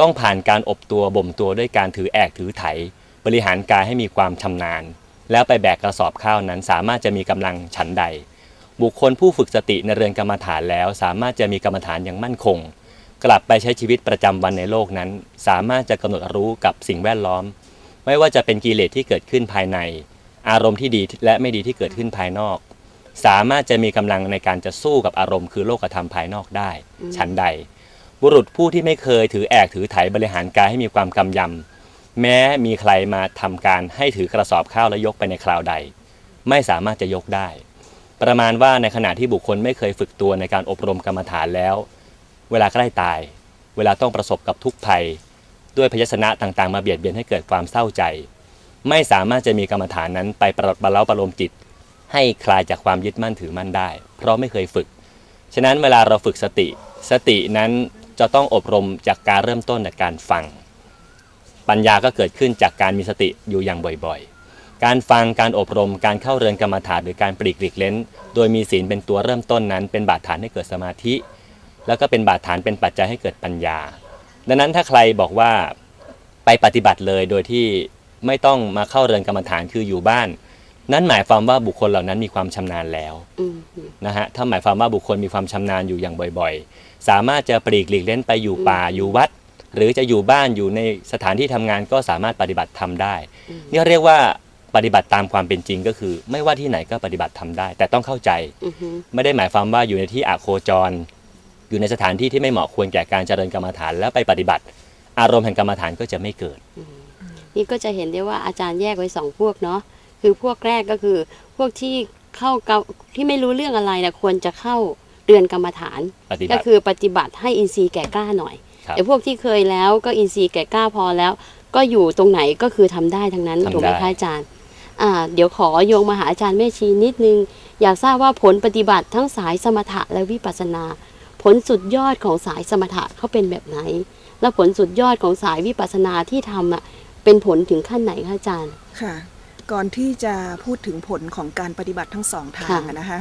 ต้องผ่านการอบตัวบ่มตัวด้วยการถือแอกถือไถ บริหารกายให้มีความชำนาญ แล้วไปแบกกระสอบข้าวนั้น สามารถจะมีกำลังฉันใด บุคคลผู้ฝึกสติในเรือนกรรมฐานแล้ว สามารถจะมีกรรมฐานอย่างมั่นคง กลับไปใช้ชีวิตประจำวันในโลกนั้น สามารถจะกำหนดรู้กับสิ่งแวดล้อม ไม่ว่าจะเป็นกิเลสที่เกิดขึ้นภายใน อารมณ์ที่ดีและไม่ดีที่เกิดขึ้นภายนอก สามารถจะมีกำลังในการจะสู้กับอารมณ์คือโลกธรรมภายนอกได้ ฉันใด บุรุษผู้ที่ไม่เคยถือแอกถือไถบริหารกายให้มีความกำยำแม้มีใครมาทำการให้ถือกระสอบข้าวแล้วยกไปในคราวใด ไม่สามารถจะยกได้ ประมาณว่าในขณะที่บุคคลไม่เคยฝึกตัวในการอบรมกรรมฐานแล้ว เวลาใกล้ตาย เวลาต้องประสบกับทุกข์ภัย ด้วยพยศนะต่างๆ มาเบียดเบียนให้เกิดความเศร้าใจ ไม่สามารถจะมีกรรมฐานนั้นไปประบรรเลาประโลมจิต ให้คลายจากความยึดมั่นถือมั่นได้ เพราะไม่เคยฝึก ฉะนั้นเวลาเราฝึกสติ สตินั้น จะต้องอบรมจากการเริ่มต้นจากการฟัง ปัญญาก็เกิดขึ้นจากการมีสติอยู่อย่างบ่อยๆ การฟังการอบรมการเข้าเรือนกรรมฐานหรือการปลีกหลีกเล้น โดยมีศีลเป็นตัวเริ่มต้นนั้น เป็นบาดฐานให้เกิดสมาธิ แล้วก็เป็นบาดฐานเป็นปัจจัยให้เกิดปัญญา ดังนั้นถ้าใครบอกว่าไปปฏิบัติเลยโดยที่ไม่ต้องมาเข้าเรือนกรรมฐานคืออยู่บ้าน นั่นหมายความว่าบุคคลเหล่านั้นมีความชำนาญแล้วอืมอืมนะฮะถ้าหมายความว่าบุคคลมีความชำนาญอยู่อย่างบ่อยๆ สามารถจะปลีกหลีกเล่นไปอยู่ป่าอยู่วัด หรือจะอยู่บ้านอยู่ในสถานที่ทำงานก็สามารถปฏิบัติทำได้นี่เรียกว่าปฏิบัติตามความเป็นจริงก็คือ ไม่ว่าที่ไหนก็ปฏิบัติทำได้ แต่ต้องเข้าใจอือฮึไม่ได้หมายความว่าอยู่ในที่อโคจร อยู่ในสถานที่ที่ไม่เหมาะควรแก่การเจริญกรรมฐานแล้วไปปฏิบัติ อารมณ์แห่งกรรมฐานก็จะไม่เกิด นี่ก็จะเห็นได้ว่าอาจารย์แยกไว้สองพวกเนาะ คือพวกแรกก็คือ พวกที่เข้ากับที่ไม่รู้เรื่องอะไรนะควรจะเข้าเรือนกรรมฐานปฏิบัก็ติคือปฏิบัติให้อินทรีย์แก่กล้าหน่อยครับแต่พวกที่เคยแล้วก็อินทรีย์แก่กล้าพอแล้ว ก็อยู่ตรงไหนก็คือทำได้ทั้งนั้นทำถูกไหมได้คะอาจารย์อ่าเดี๋ยวขอโยงมาหาอาจารย์แม่ชีนิดนึง อยากทราบว่าผลปฏิบัติทั้งสายสมถะและวิปัสสนา ผลสุดยอดของสายสมถะเขาเป็นแบบไหน และผลสุดยอดของสายวิปัสสนาที่ทำอะเป็นผลถึงขั้นไหนคะอาจารย์ค่ะ ก่อนที่จะพูดถึงผลของการปฏิบัติทั้งสองทางค่ะอะนะคะ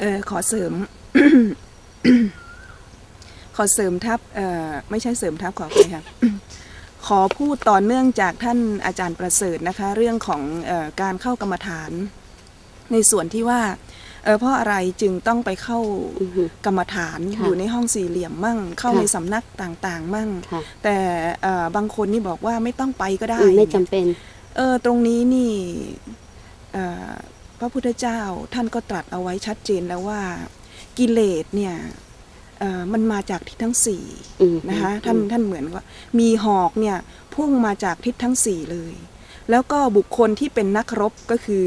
เออขอเสริม ขอเสริมทับเอ่อไม่ใช่เสริมทับขอไปค่ะขอพูดต่อเนื่องจากท่านอาจารย์ประเสริฐนะคะ เรื่องของเออการเข้ากรรมฐาน ในส่วนที่ว่าเออเพราะอะไรจึงต้องไปเข้าอือฮึกรรมฐานค่ะอยู่ในห้องสี่เหลี่ยมมั่ง เข้าค่ะในสำนักต่างๆ มั่งค่ะแต่เอ่อบางคนนี่บอกว่าไม่ต้องไปก็ได้อืมไม่จำเป็น เออตรงนี้นี่เอ่อพระพุทธเจ้าท่านก็ตรัสเอาไว้ชัดเจนแล้วว่า กิเลสเนี่ยเอ่อมันมาจากทิศทั้งสี่อืมนะคะท่านท่านเหมือนว่า มีหอกเนี่ยพุ่งมาจากทิศทั้งสี่เลย แล้วก็บุคคลที่เป็นนักรบก็คือ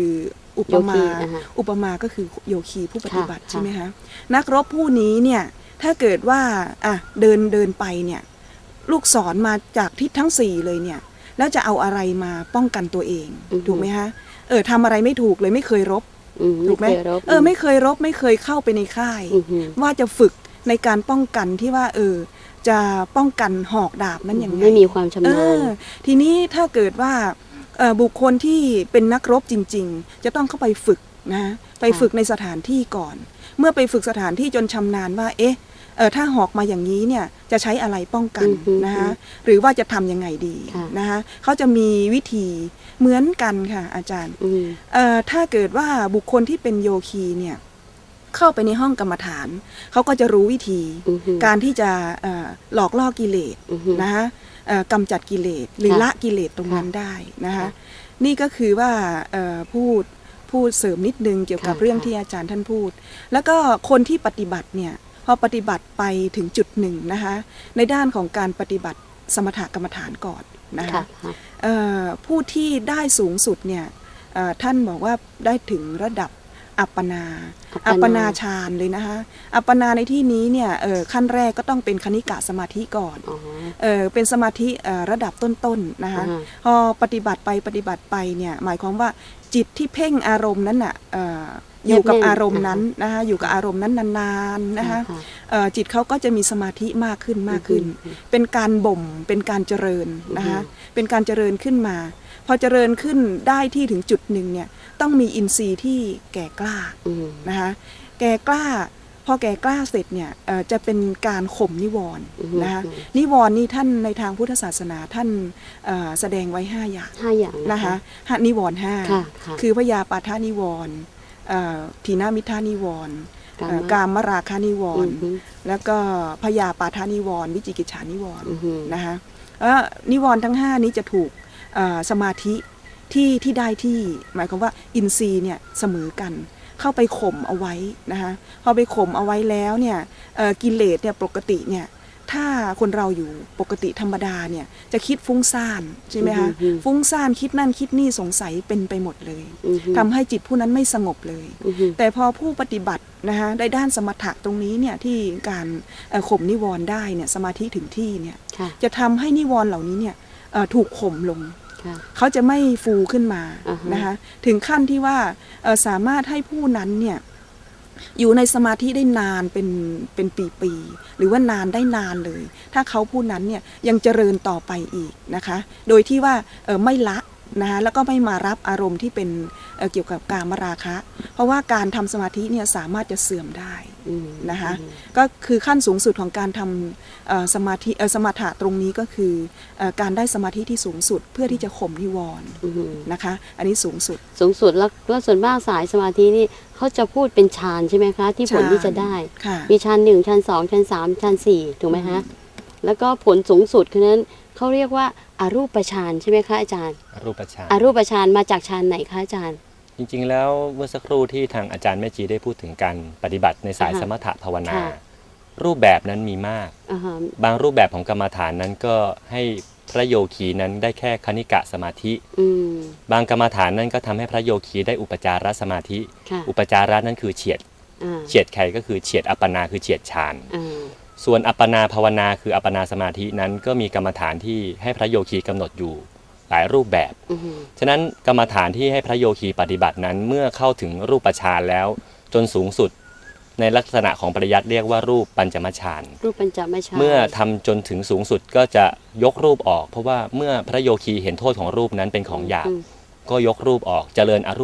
อุปมาโยคีอ่าฮะอุปมาก็คือโยคีผู้ปฏิบัติค่ะใช่ไหมคะนักรบผู้นี้เนี่ยถ้าเกิดว่าอะเดินเดินไปเนี่ยลูกศรมาจากทิศทั้งสี่เลยเนี่ย แล้วจะเอาอะไรมาป้องกันตัวเองอือฮึถูกไหมคะเออทำอะไรไม่ถูกเลยไม่เคยรบอืมถูกไหมเคยรบเออ ไม่เคยรบไม่เคยเข้าไปในค่ายอือฮึว่าจะฝึกในการป้องกันที่ว่า เออ จะป้องกันหอกดาบนั้นอย่างไงไม่มีความชำเอนาญอทีนี้ถ้าเกิดว่าเอ่อบุคคลที่เป็นนักรบจริง ๆ จะต้องเข้าไปฝึกนะ ไปค่ะฝึกในสถานที่ก่อน เมื่อไปฝึกสถานที่จนชำนาญว่า เอ๊ะ เออถ้าหอกมาอย่างนี้เนี่ยจะใช้อะไรป้องกันอือฮึนะคะหรือว่าจะทำยังไงดีค่ะนะคะเขาจะมีวิธีเหมือนกันค่ะ อาจารย์อืมเอ่อถ้าเกิดว่าบุคคลที่เป็นโยคีเนี่ยเข้าไปในห้องกรรมฐาน เขาก็จะรู้วิธีอือฮึการที่จะเอ่อหลอกล่อกิเลสอือฮึนะคะเอ่อกำจัดกิเลสหรือค่ะละกิเลสตรงนั้นได้นะคะค่ะนี่ก็คือว่าเอ่อพูดพูดเสริมนิดนึงเกี่ยวกับค่ะเรื่องค่ะที่อาจารย์ท่านพูด แล้วก็คนที่ปฏิบัติเนี่ย พอปฏิบัติไปถึงจุดหนึ่งนะคะในด้านของการปฏิบัติสมถกรรมฐานก่อนนะคะค่ะค่ะเอ่อผู้ที่ได้สูงสุดเนี่ยเอ่อท่านบอกว่าได้ถึงระดับอัปปนา อัอัปปปปนานาฌานเลยนะคะ อัปปนาในที่นี้เนี่ยเอ่อขั้นแรกก็ต้องเป็นคณิกะสมาธิก่อนอ๋อเออเป็นสมาธิเอ่อระดับต้นๆนะคะอ่าพอปฏิบัติไปปฏิบัติไปเนี่ยหมายความว่า จิตที่เพ่งอารมณ์นั้นน่ะเอ่ออยู่กับแนบแน่นอารมณ์นั้นนะคะอยู่กับอารมณ์นั้นนานๆนะคะค่ะเอ่อจิตเขาก็จะมีสมาธิมากขึ้นมากขึ้นอืมเป็นการบ่มเป็นการเจริญนะคะอืมเป็นการเจริญขึ้นมา พอเจริญขึ้นได้ที่ถึงจุดหนึ่งเนี่ยต้องมีอินทรีย์ที่แก่กล้าอืมนะคะแก่กล้า พอแก่กล้าเสร็จเนี่ยเอ่อจะเป็นการข่มนิวรณ์อือฮึนะคะนิวรณ์นี่ท่านในทางพุทธศาสนาท่านเอ่อแสดงไว้ 5 อย่างห้าอย่างนะคะหนิวรณ์ห้าค่ะค่ะคือพยาปาทานิวรณ์เอ่อทีนามิทานิวรณ์เอ่อกามราคานิวรณ์อือฮึแล้วก็พยาปาทานิวรณ์วิจิกิจฉานิวรณ์อือฮึนะคะแล้วนิวรณ์ทั้ง 5 นี้จะถูกเอ่อสมาธิที่ที่ได้ที่หมายความว่าอินทรีย์เนี่ยเสมอกัน เข้าไปข่มเอาไว้นะคะพอไปข่มเอาไว้แล้วเนี่ยเอ่อกิเลสเนี่ยปกติเนี่ยถ้าคนเราอยู่ปกติธรรมดาเนี่ยจะคิดฟุ้งซ่านใช่ไหมคะอือฮึฟุ้งซ่านคิดนั่นคิดนี่สงสัยเป็นไปหมดเลยอือฮึทำให้จิตผู้นั้นไม่สงบเลยอือฮึแต่พอผู้ปฏิบัตินะคะได้ด้านสมถะตรงนี้เนี่ยที่การเอ่อข่มนิวรณ์ได้เนี่ยสมาธิถึงที่เนี่ยค่ะจะทำให้นิวรณ์เหล่านี้เนี่ยเอ่อถูกข่มลงค่ะ เขาจะไม่ฟูขึ้นมาอ่าฮะนะคะถึงขั้นที่ว่าเอ่อสามารถให้ผู้นั้นเนี่ยอยู่ในสมาธิได้นานเป็นเป็นปีๆหรือว่านานได้นานเลย ถ้าเขาผู้นั้นเนี่ยยังเจริญต่อไปอีกนะคะ โดยที่ว่าเอ่อไม่ละ นะคะแล้วก็ไม่มารับอารมณ์ที่เป็นเอ่อเกี่ยวกับการมราคะ เพราะว่าการทำสมาธิเนี่ยสามารถจะเสื่อมได้อืมนะคะอืมก็คือขั้นสูงสุดของการทำเอ่อสมาธิเอ่อสมถะตรงนี้ก็คือเอ่อการได้สมาธิที่สูงสุดเพื่อที่จะข่มนิวรณ์อืมนะคะ อันนี้สูงสุดสูงสุดแล้วแล้วส่วนมากสายสมาธินี่เขาจะพูดเป็นฌานใช่ไหมคะ ที่ผลฌานที่จะได้ค่ะมีฌานหนึ่งฌานสองฌานสามฌานสี่ถูกไหมฮะแล้วก็ผลสูงสุดคือนั้น เขาเรียกว่าอารูปฌานใช่ไหมคะอาจารย์รูปฌานอารูปฌานมาจากฌานไหนคะอาจารย์ จริงๆ แล้วเมื่อสักครู่ที่ทางอาจารย์แม่จีได้พูดถึงการปฏิบัติในสายอ่าฮะสมถะภาวนา ค่ะ รูปแบบนั้นมีมาก อ่าฮะบางรูปแบบของกรรมฐานนั้นก็ให้พระโยคีนั้นได้แค่คณิกะสมาธิ อืมบางกรรมฐานนั้นก็ทำให้พระโยคีได้อุปจารสมาธิ ค่ะอุปจาระนั้นคือเฉียด อ่าเฉียดใครก็คือเฉียดอัปปนาคือเฉียดฌาน อ่า ส่วนอัปปนาภาวนาคืออัปปนาสมาธินั้นก็มีกรรมฐานที่ให้พระโยคีกำหนดอยู่หลายรูปแบบอือฮึฉะนั้นกรรมฐานที่ให้พระโยคีปฏิบัตินั้นเมื่อเข้าถึงรูปฌานแล้ว จนสูงสุด ในลักษณะของปริยัติเรียกว่ารูปปัญจมฌานรูปปัญจไม่ใช่เมื่อทำจนถึงสูงสุดก็จะยกรูปออก เพราะว่าเมื่อพระโยคีเห็นโทษของรูปนั้นเป็นของหยาบอืมก็ยกรูปออกเจริญอรู